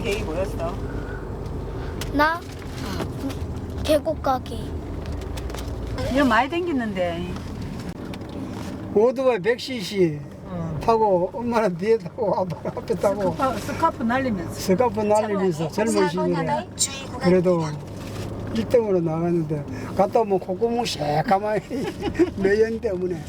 번째 계획이 뭐였어? 나 계곡 가기. 이거 많이 댕겼는데. 오토바이 100cc 타고 엄마는 뒤에 타고 아빠는 앞에 타고 스카프, 스카프 날리면서. 스카프 날리면서 젊은 시절에 그래도 1등으로 나갔는데 갔다 오면 콧구멍 새까만히 매연 때문에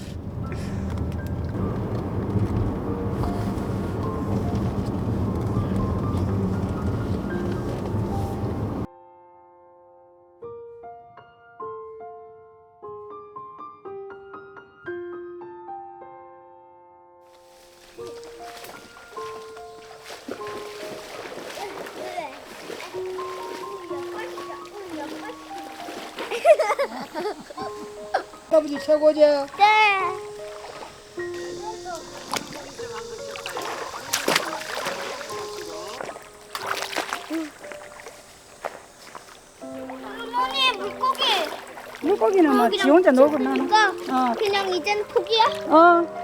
아버지 최고지 네. 어머니 물고기. 물고기는 뭐, 지 혼자 놀고 나는. 그러니까 어. 그냥 이젠 포기야? 어.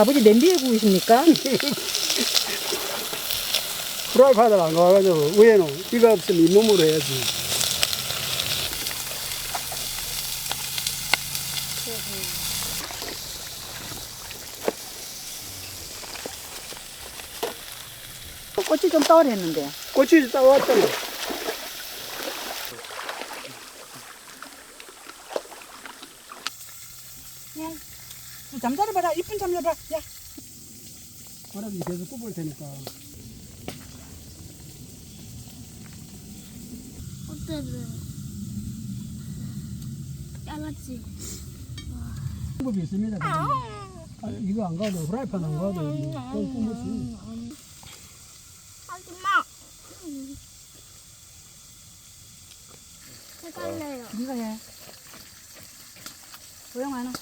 아버지 냄비에 구우십니까? 프라이팬을 안 가가지고 위에는 이거 없으면 잇몸으로 해야지 꽃이 좀 떠오랬는데. 꼬치 따왔잖아 잠자봐. 야. 바람이 계속 굽을 테니까 어때를 잘랐지. 방법이 있습니다 아, 이거 안 가도 프라이팬 안 가도 뭐 굽을 수 있어 하지 마. 해갈래요. 네가 해. 소영 안 와.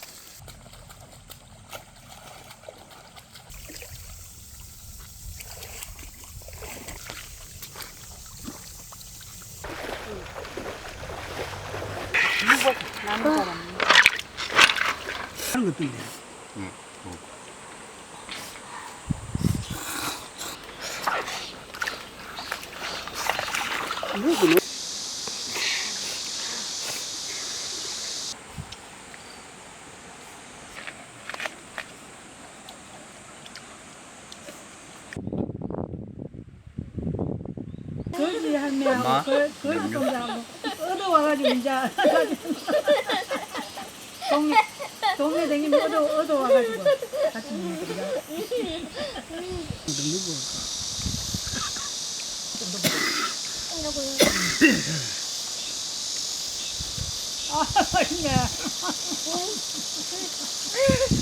하는 것도 있네 이거 그 거지 할매하고 거- 거지 동네 댕기면 얻어 얻어 와가지고 같이 먹는 거야. 아, 맛있네.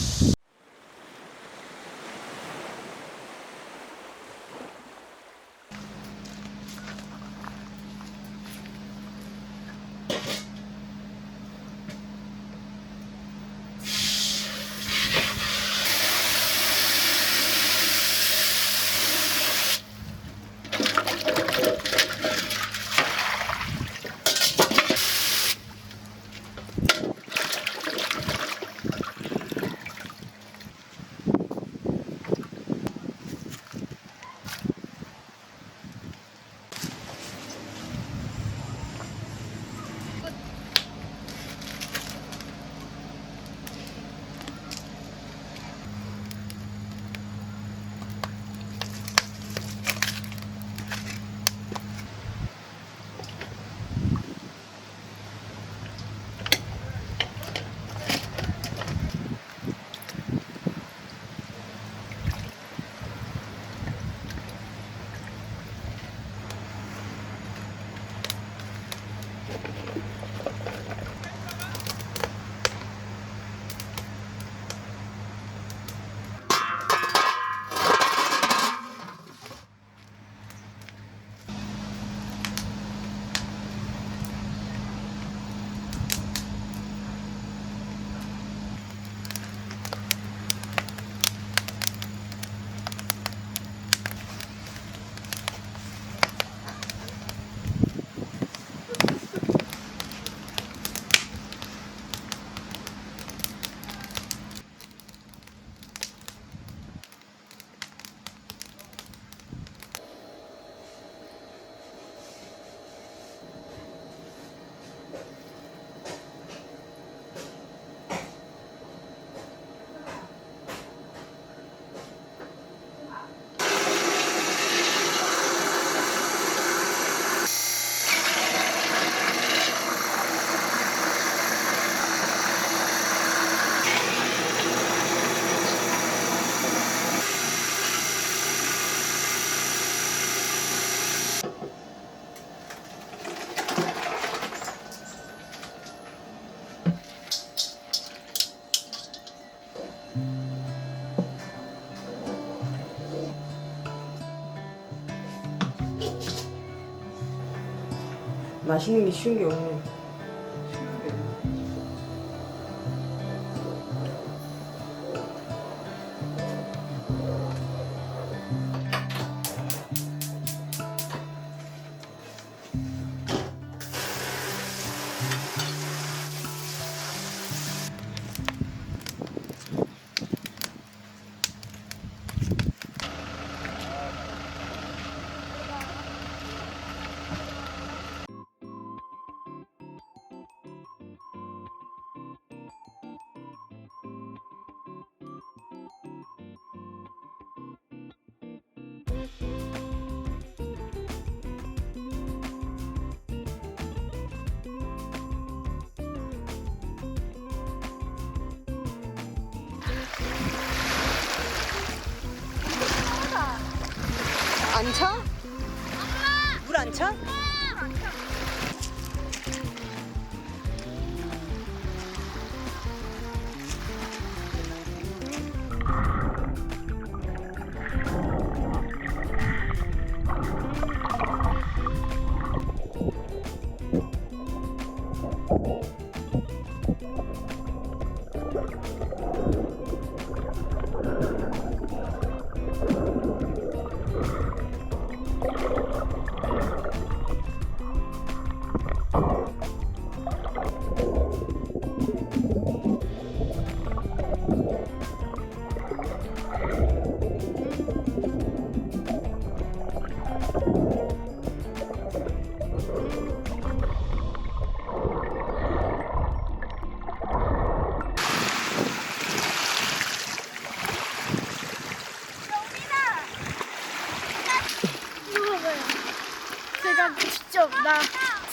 맛있는 게 쉬운 게 없네. 5천?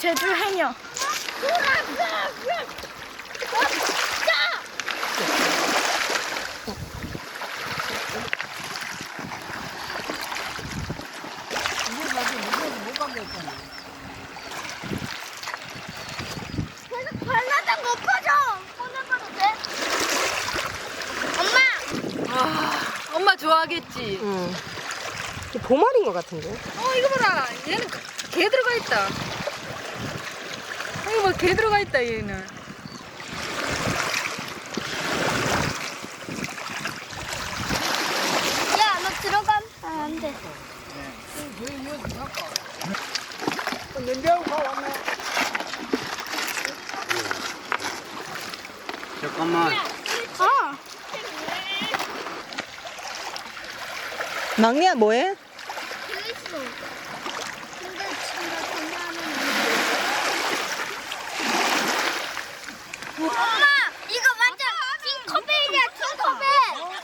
제주 해녀. 계속 발라당 못 퍼져. 꺼내봐도 돼? 엄마. 엄마 좋아하겠지. 응. 보말인 것 같은데? 어 이거 봐라. 얘는 개 들어가 있다. 이거 뭐개 들어가 있다 얘는. 야, 너 들어가. 아, 안 돼. 잠깐만. 어. 막내야 뭐해? 그랬어. 근데 지금 나 전화하면 엄마, 이거 완전 팅커벨이야, 팅커벨.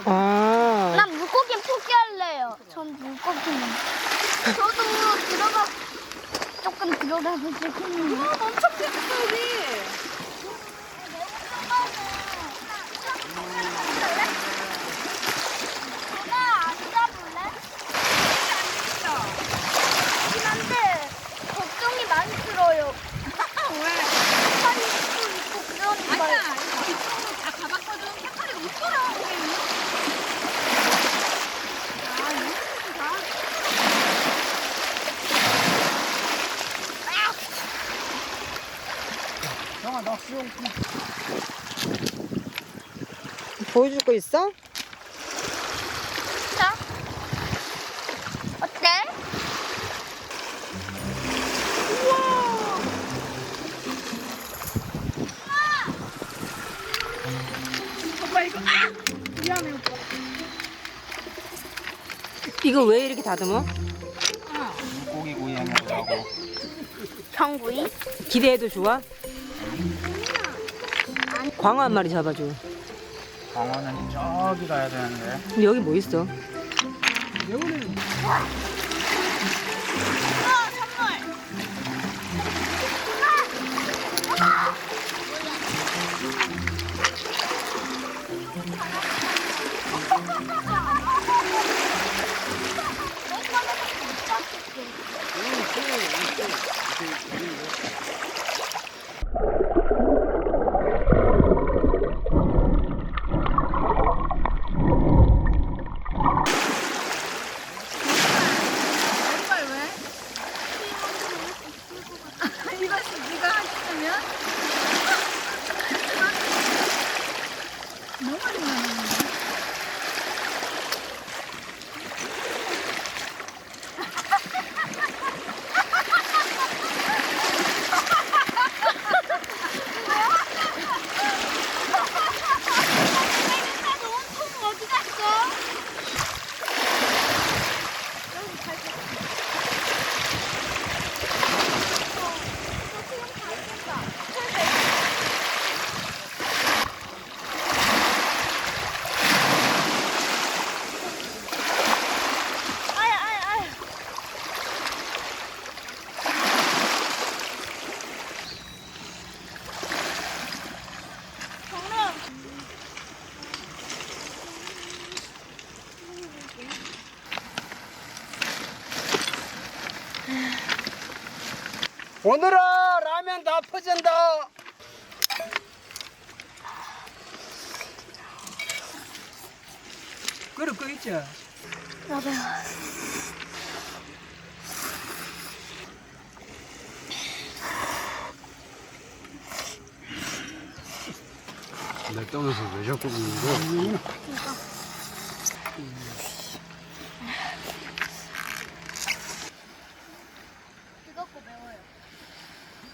아. 난 물고기 포기할래요. 전 물고기는. 저도 들어가 조금 들어가면 좋겠네요. 엄청 재밌어 여기. 엄마, 앉아볼래? 그긴 한데 걱정이 많이 들어요. 왜? 팔이 또 있고 그러니까. 아니야. 이쪽으로 다 가봤거든. 색깔이 없더라. 형아, 나 수영품. 거 있어? 자, 어때? 이거 왜 이렇게 다듬어? 고기 구이하면서 하고. 경구이? 기대해도 좋아? 광어 한 마리 잡아줘. 강원은 저기 가야 되는데. 근데 여기 뭐 있어? 여기는 오늘아 라면 다 퍼진다. 그릇 거 있지? 맞아요. 내 떠나서 왜 자꾸 그러는 거야? 뜨겁고 매워요.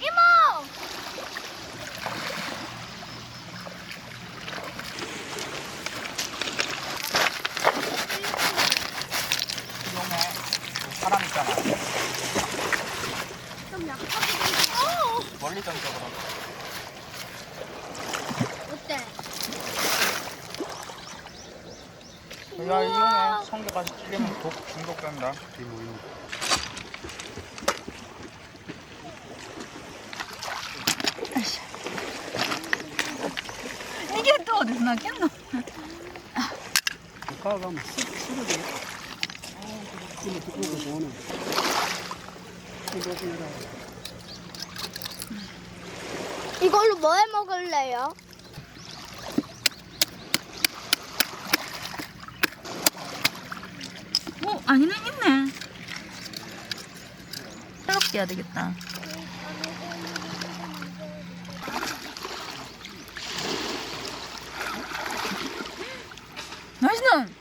이모! 이용해. 사람 있잖아. 좀 약하게 어! 멀리 던져 그럼. 어때? 야 이용해. 성게 다시 찔리면 독 중독된다. 이게 또 어디서 났겠노? 가가면 쓰러져. 이거 두꺼워서 좋네. 이거 좀 이걸로 뭐 해 먹을래요? 어, 아니네, 있네. 해야 되겠다. 맛있는!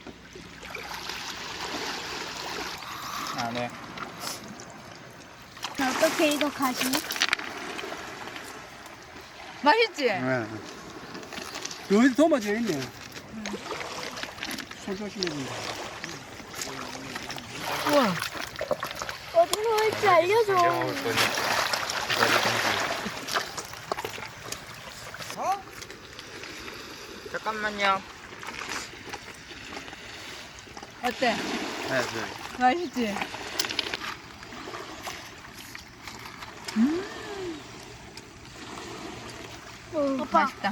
아 네. 어떻게 이거 가시? 맛있지? 네. 여기 도마져 있네. 손 조심해야 된다. 우와. 할지 알려줘. 먹을. 어? 잠깐만요. 어때? 네, 네. 맛있지? 오빠, 맛있다.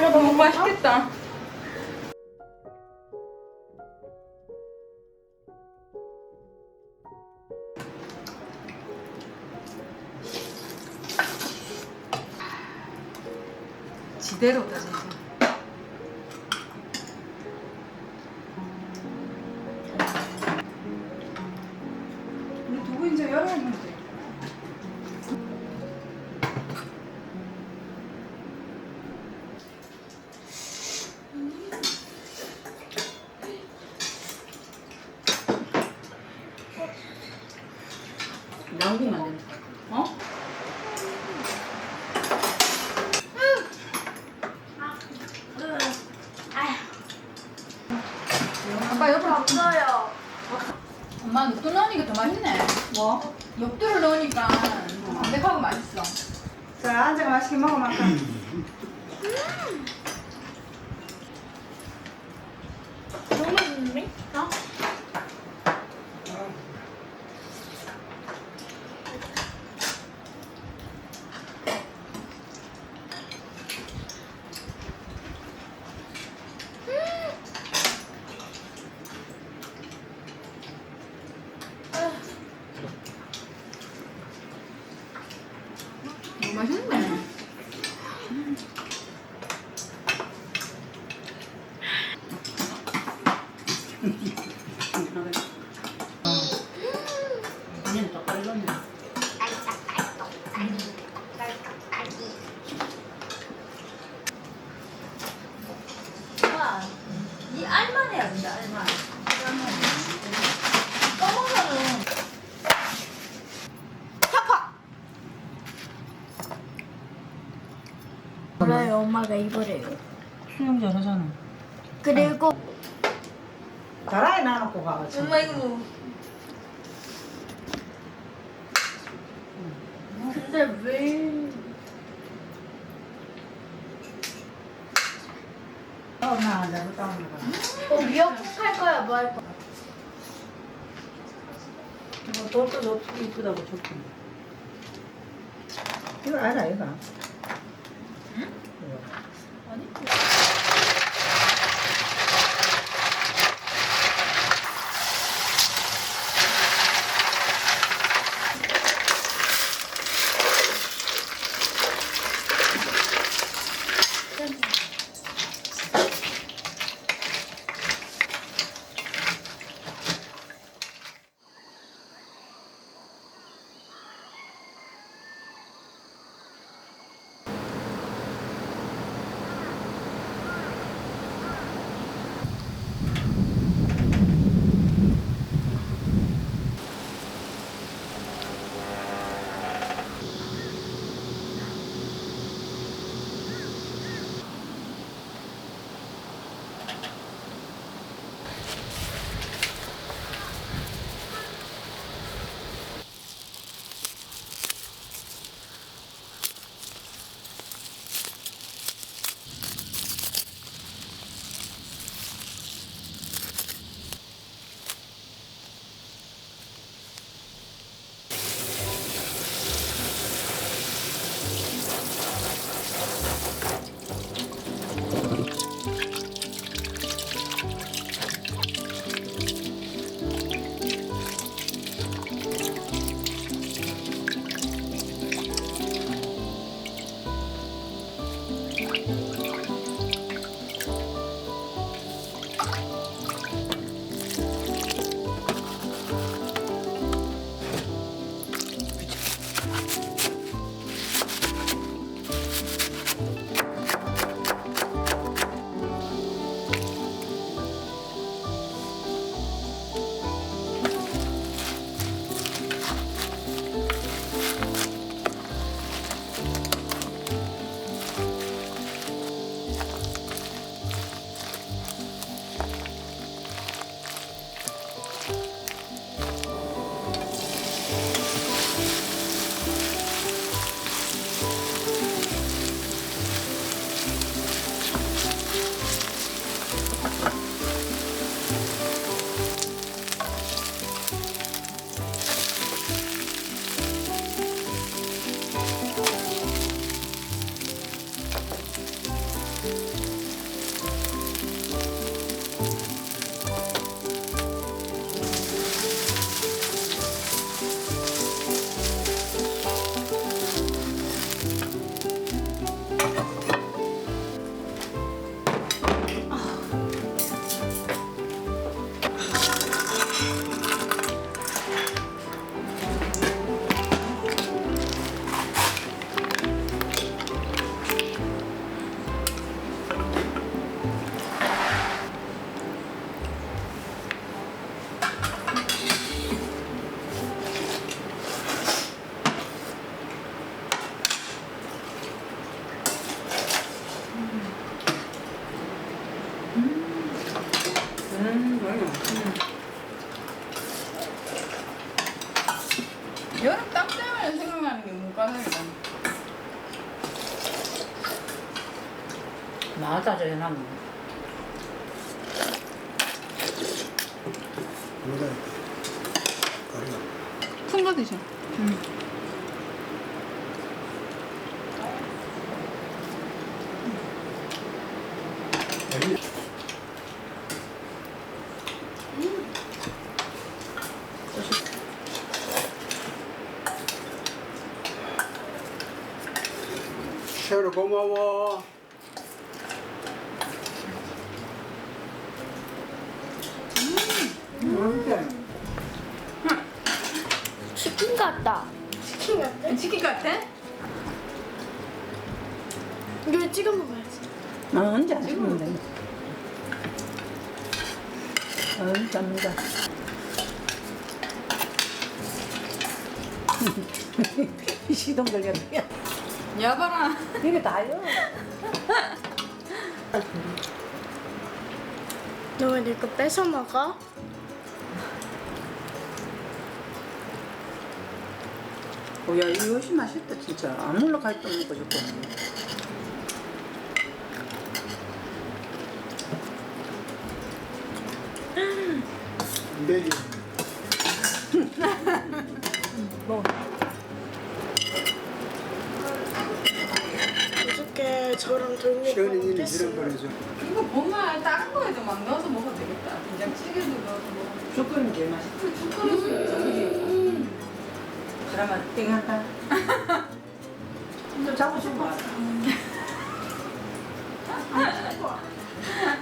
너무 맛있겠다. 지대로다 진 아빠 옆으로 없어요. 엄마 녹두 넣으니까 더 맛있네. 뭐? 녹두를 넣으니까 담백하고 맛있어. 자 앉아가 맛있게 먹어 막까 너무 맛있는데? 어? 뭐 돌도 좋고 이쁘다고 좋고 이거 알아 이거? 응? 나왔다 쉐로 고마워 치킨 같다. 치킨 같아? 치킨 같아? 이거 찍어 먹어야지. 어, 언제 안 찍으면 돼. 어, 잡는다. 시동 걸렸네. 여봐라. 이게 다요. 너 왜 내 거 뺏어 먹어? 어, 야, 이거 훨씬 맛있다, 진짜. 아무나 갈때 먹고 좋고. 내리 어 저런 시원해지는 이런 거를 좀. 이거 보면 다른 거에도 막 넣어서 먹어도 되겠다. 된장찌개도 넣어서 먹어. 조금 개맛이 되고 죽거리 음. 그러면 땡한다. 좀 음. 아, 잡고 싶어. 아,